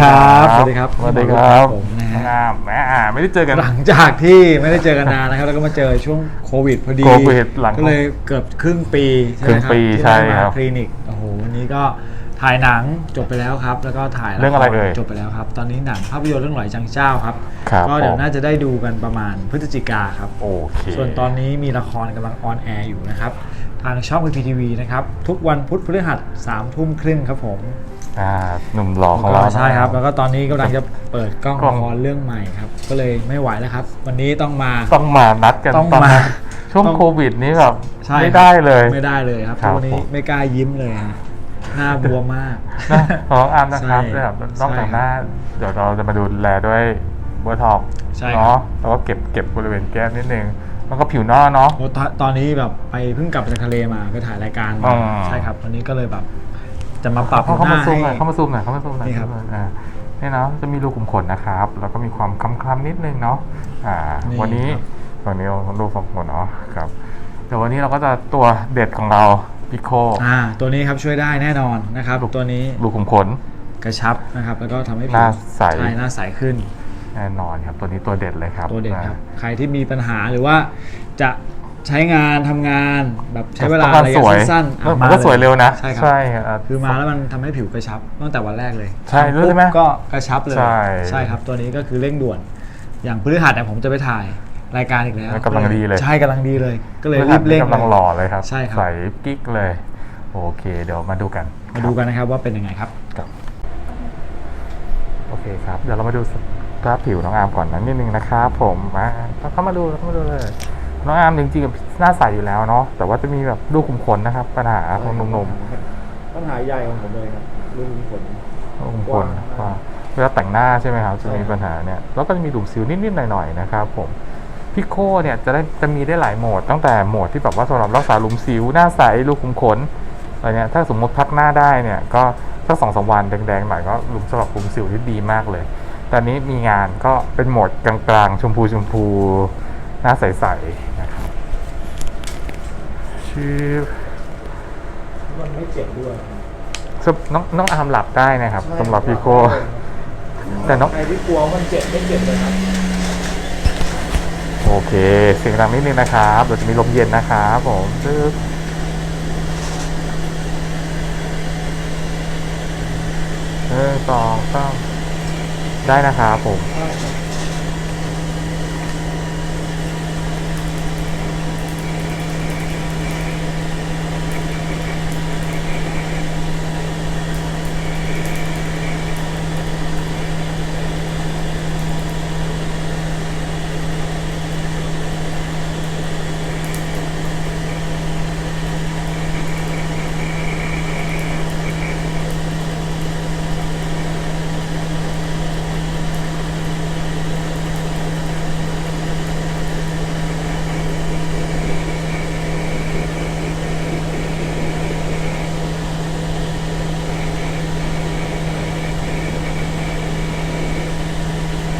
ครับสสวัวัสสดีดีคครัรับบสวัสดีครับผมนะน้องฮะอามแหมอ่าไม่ได้เจอกัน หลังจากที่ไม่ได้เจอกันนานนะครับ แล้วก็มาเจอช่วงโควิดพอดีโควิดหลังก็เลยเกือบครึ่งปีใช่ไหมครึ่งปีที่ใช่ได้มาครับคลินิกโอ้โหวันนี้ก็ถ่ายหนังจบไปแล้วครับ แล้วก็ถ่ายลคเรื่องอะไรเอ่ยจบไปแล้วครับ ตอนนี้หนังภาพยนตร์เรื่องหลอยจังเจ้าครับ ครับก็เดี๋ยวผมน่าจะได้ดูกันประมาณพฤศจิกาครับ โอเคส่วนตอนนี้มีละครกำลังออนแอร์อยู่นะครับ ทางช่อง PPTV นะครับ ทุกวันพุธพฤหัสสามทุ่มครึ่งครับผมอ่าหนุ่มหล่อของเราก็ใช่ครับ แล้วก็ตอนนี้กำลังจะเปิดกล้องกล้อละงครเรื่องใหม่ครับ ก็เลยไม่ไหวแล้วครับ วันนี้ต้องมา ต้องมานัดกันต้องตอนนั้นมาช่วงต้อง โควิดนี้แบบใช่ไม่ครับได้เลย ไม่ได้เลยครับครับวันนี้ผม ไม่กล้ายิ้มเลยฮะหน้าบวมมาก นะของอามนะครับใช่แบบนอกจากใช่หน้าเดี๋ยวเราจะมาดูแลด้วยเบอร์ท็อกใช่ครับ เนาะแล้วก็เก็บเก็บบริเวณแก้มนิดนึง แล้วก็ผิวหน้าเนาะ โอ้ตอนตอนนี้แบบไปเพิ่งกลับมาจากทะเลมาไปถ่ายรายการอ๋มาอใช่ครับวันนี้ก็เลยแบบ จะมาปรับเข้าเข้าหมาน้าซูมให้หน่อยเข้ามาซูมหน่อยเข้ามาซูมหน่อยนี่ครับ อ่านี่เนาะจะมีรูขุมขนนะครับ แล้วก็มีความคล้ำๆนิดนึงเนาะอ่า นี่วันนี้ครับวันนี้เรารูปสองคนเนาะครับเดี๋ยววันนี้เราก็จะตัวเด็ดของเราพิโคอ่า ตัวนี้ครับช่วยได้แน่นอนนะครับตัวนี้รูขุมขน กระชับนะครับ แล้วก็ทำให้ผิวหน้าใส ช่หน้าใสขึ้น แน่นอนครับตัวนี้ตัวเด็ดเลยครับตัวเด่นครับอ่าใครที่มีปัญหาหรือว่าจะใช้งานทำงานแบบใช้เวลาต้องการระสยะวยสั้นๆอะมันก็ลสวยเร็วนะใช่ครับใช่ครับ คือมาแล้วมันทำให้ผิวกระชับตั้งแต่วันแรกเลยใช่ทำรู้ใช่ไหมปุ๊บก็กระชับเลยใช่ครับ ตัวนี้ก็คือเร่งด่วน อย่างพฤหัสเนี่ยผมจะไปถ่ายรายการอีกแล้วกำลังดีเลย ใช่กำลังดีเลย ก็เลยเพื่รีอนบเร่ง กำลังหล่อเลยครับใช่ครับ ใสกิ๊กเลย โอเค เดี๋ยวมาดูกันมาดูกันนะครับว่าเป็นยังไงครับครับโอเคครับ เดี๋ยวเรามาดู สภาพผิวน้องอาร์มก่อนนะนิดนึงนะครับผมมาเข้ามาดูเข้ามาดูเลย น้องอาร์มจริงๆหน้าใสอยู่แล้วเนาะแต่ว่าจะมีแบบรูขุมขนนะครับ ปัญหาของหนุ่มปัญหาใหญ่ของผมเลยครับรูขุมขนๆรูขุมขนกว้างว่าเวลาแต่งหน้าใช่ไหมครับจะมีใช่ครับปัญหาเนี่ยแล้วก็จะมีหลุมสิวนิดๆหน่อยๆนะครับผมพิโคเนี่ยจะได้จะมีได้หลายโหมดตั้งแต่โหมดที่แบบว่าสำหรับรักษาหลุมสิวหน้าใสรูขุมขนอะไรเนี่ยถ้าสมมติพักหน้าได้เนี่ยก็สักสองสามวันแดงๆหน่อยก็หลุมสำหรับหลุมสิวที่ดีมากเลย ตอนนี้มีงานก็เป็นโหมดกลางๆ ชมพูชมพูหน้าใสๆนะครับชื่อมันไม่เจ็บด้วยซึ่งน้องน้องอาร์มหลับได้นะครับสำหรับพี่โคแต่น้องใครที่กลัวว่ามันเจ็บไม่เจ็บเลยครับโอเคเสียงดังนิดนึงนะครับเดี๋ยวจะมีลมเย็นนะครับผมปึ๊บหนึ่งสองสาม ได้นะครับผม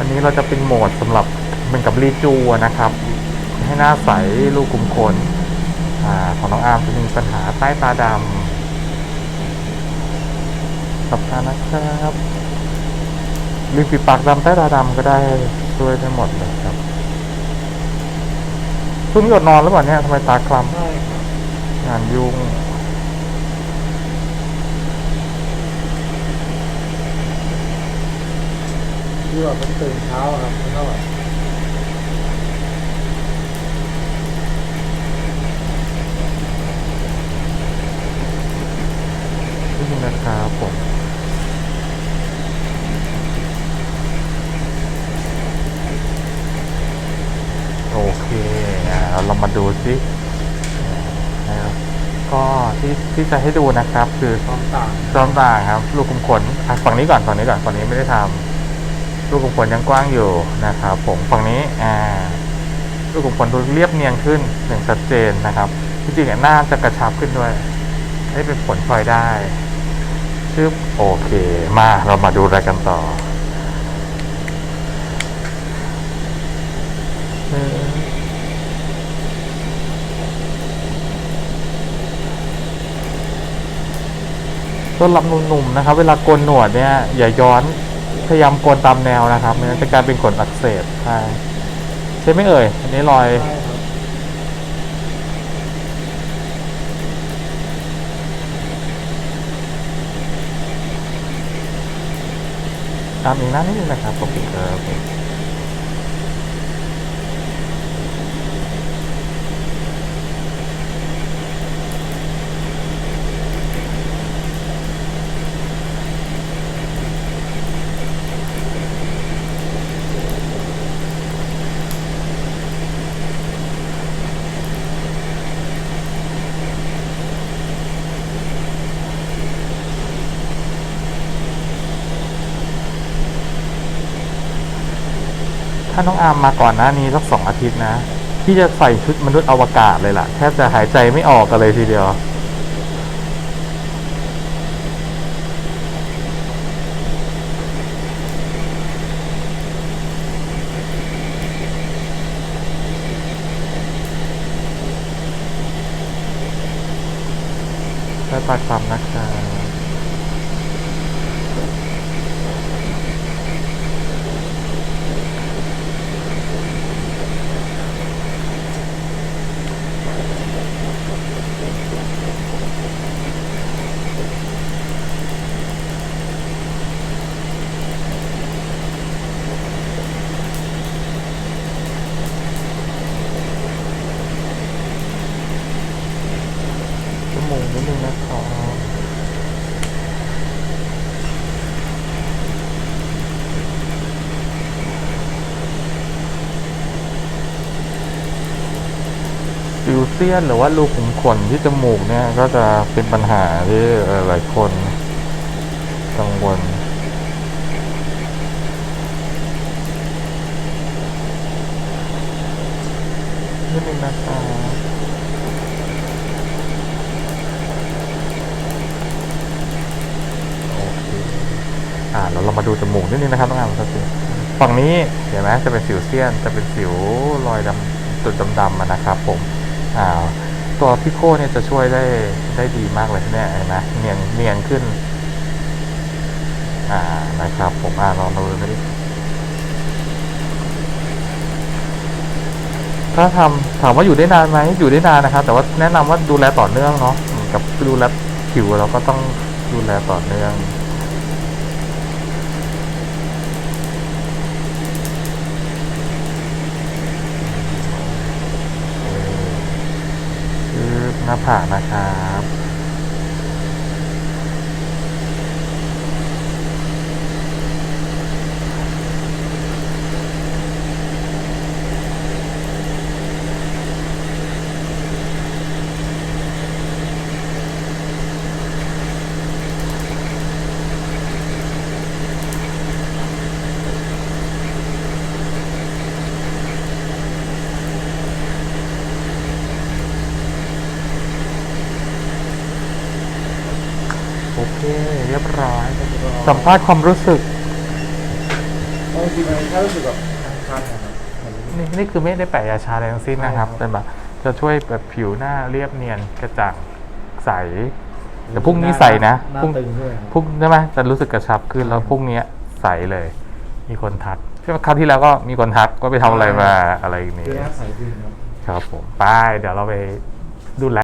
อั นนี้เราจะเป็นโหมดสำหรับเหมือนกับรีจูอะนะครับ ให้หน้าใสลูกคุมขนอ่าของน้องอาร์มจะมีปัญหาใต้ตาดำสับตานะครับริมฝีปากดำใต้ตาดำก็ได้ช่วยได้หมดเลยครับช่วงนี้อดนอนหรือเปล่าเนี่ยทำไมตาคล้ใช่ครับำงานยุ่ง คือแบบมันตื่นเช้าอะครับมันก็แบบนี่นะครับผมโอเคอ่าเรามาดูสินะครับก็ที่ที่จะให้ดูนะครับ คือความต่างจอมต่างครับ ลูกคุมขนอะฝั่งนี้ก่อนฝั่งนี้ก่อนฝั่งนี้ไม่ได้ทำ ลูกคุมขนยังกว้างอยู่นะครับผมฝั่งนี้อ่าลูกคุมขนดูเรียบเนียนขึ้นอย่างชัดเจนนะครับจริงๆอะหน้าจะกระชับขึ้นด้วยให้เป็นผลพลอยได้ชึบโอเค มาเรามาดูอะไรกันต่อเออต้นลำหนุ่มๆนะครับ เวลาโกนหนวดเนี่ย อย่าย้อน พยายามกวนตามแนวนะครับไม่งั้นจะกลายเป็นขนอักเสบใช่ใช่ไหมเอ่ย อันนี้รอย ตามอีกหน้านิดนึงนะครับโอเคคาน้องอาร์มมาก่อนหน้านี้สักสองอาทิตย์นะที่จะใส่ชุดมนุษย์อวกาศเลยล่ะแทบจะหายใจไม่ออกกันเลยทีเดียว ได้ปากคำนะครับ จมู กนิดนึงนะครับฟิวเซียนหรือว่ารูขุมขนที่จมูกเนี่ยก็จะเป็นปัญหาที่หลายคนกังวลนิดนึงนะครับ โอเค อ่าเราเรามาดูจมูกนิดนึงนะครับต้องอานสักทีฝั่งนี้เห็นไหมจะเป็นสิวเซียน จะเป็นสิวรอยดำจุดดำๆนะครับ ผมอ่าตัวพิโก้เนี่ยจะช่วยได้ได้ดีมากเลยเนี่ยเห็นไหมเนียนเนียนขึ้น อ่านะครับ ผมอ่าลองดูดิถ้าทำถามว่าอยู่ได้นานไหมอยู่ได้นานนะครับ แต่ว่าแนะนำว่าดูแลต่อเนื่องเนาะกับดูแลผิวเราก็ต้องดูแลต่อเนื่อง คือ หน้าผากนะครับ โอ เคเรียบร้อย สัมภาษณ์ความรู้สึกบางทีมันแค่รู้สึกแบบคันๆนะครับเหมือนนี่นี่คือไม่ได้แปะยาชาอะไรทั้งสิ้นนะครับใช่ครับแต่แบบจะช่วยแบบผิวหน้าเรียบเนียนกระจ่างใสแต่พรุ่งนี้ใส่นะหน้าพรุ่งตึงด้วยครับพรุ่งใช่ไหมแต่รู้สึกกระชับขึ้นแล้วพรุ่งนี้ใสเลย มีคนทักใช่ไหมคราวที่แล้วก็มีคนทักว่าไปทำอะไรมาอะไรอย่างนี้คือหน้าใสขึ้นครับครับผมไปเดี๋ยวเราไปดูแล